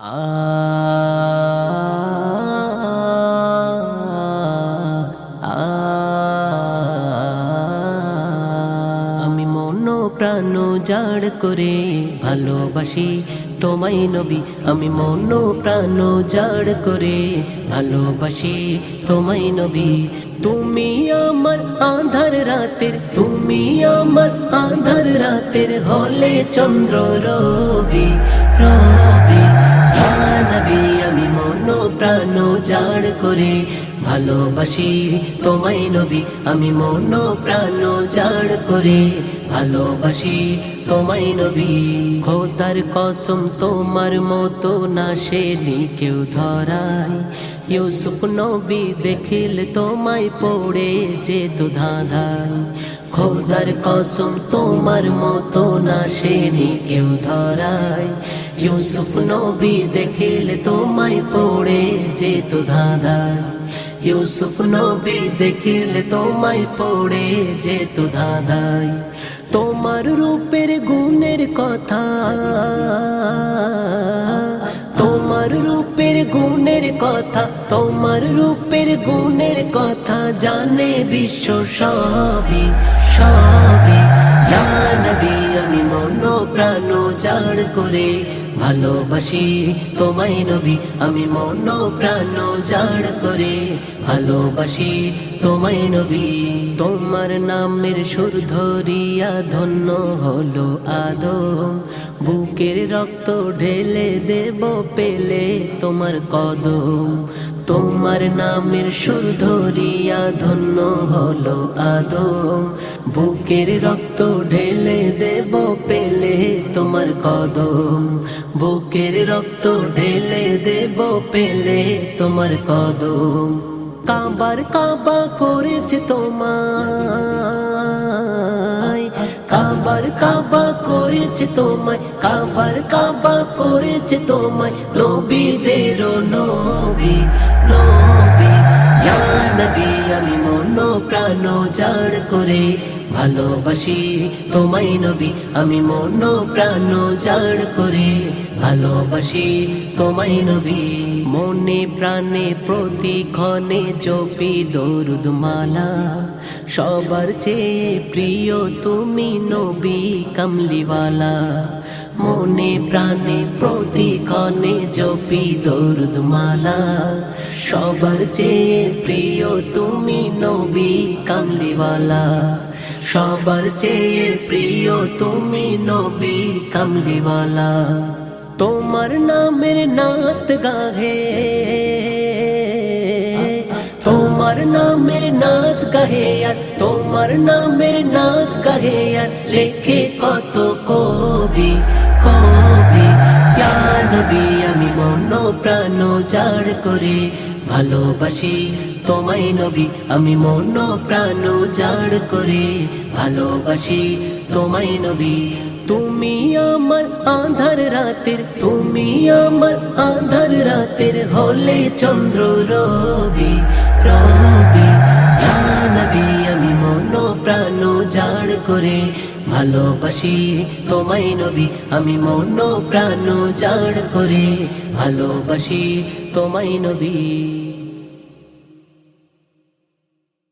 আমি মন প্রাণ জাড় করে ভালোবাসি তোমায় নবী আমি মন প্রাণ জাড় করে ভালোবাসি তোমায় নবী তুমি আমার আধার রাতের তুমি আমার আধার রাতের হলে চন্দ্র রবি প্রাণ জাড় করে ভালোবাসি তোমায় নবী, আমি মন প্রাণ জাড় করে ভালোবাসি তোমায় নবী। খোদার কসম, তোমার মতো না শেলি কেউ ধরায়। ইউসুফ নবী দেখিল তোমায় পড়ে যে ধাঁধায়। খোদার কসম, তোমার মতো না শেলি কেউ ধরায়। ইউসুফ নবী দেখিল তোমায় পড়ে যে ধাঁধায় ইউসুফ নবী দেখিলে তোমায় পড়ে যে তু দাদাই তোমার রূপের গুণের কথা, তোমার রূপের গুণের কথা, তোমার রূপের গুণের কথা জানে বিশ্ব সবই সবই। ইয়া নবী, আমি মন প্রাণ জাড় করে ভালোবাসি তোমায় নবী, আমি মন প্রাণ জাড় করে ভালোবাসি তোমায় নবী। তোমার নামের সুর ধরিয়া ধন্য হলো আদম, বুকের রক্ত ঢেলে দেব পেলে তোমার কদম। তোমার নামের সুর ধরিয়া ধন্য হলো আদম, বুকের রক্ত ঢেলে তোমার কদম। বুকের রক্ত ঢেলে দেব পেলে তোমার কদম। কাবার কাবা করেছে তোমায়। কাবার কাবা করেছে তোমায়। কাবার কাবা করেছে তোমায়। নবীদের নবী নবী। ইয়া নবী, আমি মন করে ভালোবাসি তোমায় নবী, আমি মন প্রাণ জাড় করে ভালোবাসি তোমায় নবী। মনে প্রাণে প্রতিক্ষণে জপি দরুদ মালা, সবার চেয়ে প্রিয় তুমি নবী কামলিওয়ালা। মনে প্রাণে প্রতিক্ষণে জপি দরুদ মালা সবার চেয়ে প্রিয় তুমি নবী কামলিওয়ালা। সবার চেয়ে প্রিয় তুমি নবী কামলিওয়ালা। তোমার নামের নাত গাহে, তোমার নামের নাত গাহে আর, তোমার নামের নাত গাহে আর, লেখে কত কবি। কবি নবী, আমি মন প্রাণ জাড় করে ভালোবাসি। তোমায় নবী, আমি মন প্রাণ জাড় করে ভালোবাসি। তোমায় নবী, তুমি আমার আধার রাতের, তুমি আমার আধার রাতের হলে চন্দ্র রবি রবি। নবী, আমি মন প্রাণ জাড় করে ভালোবাসি তোমায় নবী আমি মন প্রাণ জাড় করে। ভালোবাসি তোমায় নবী।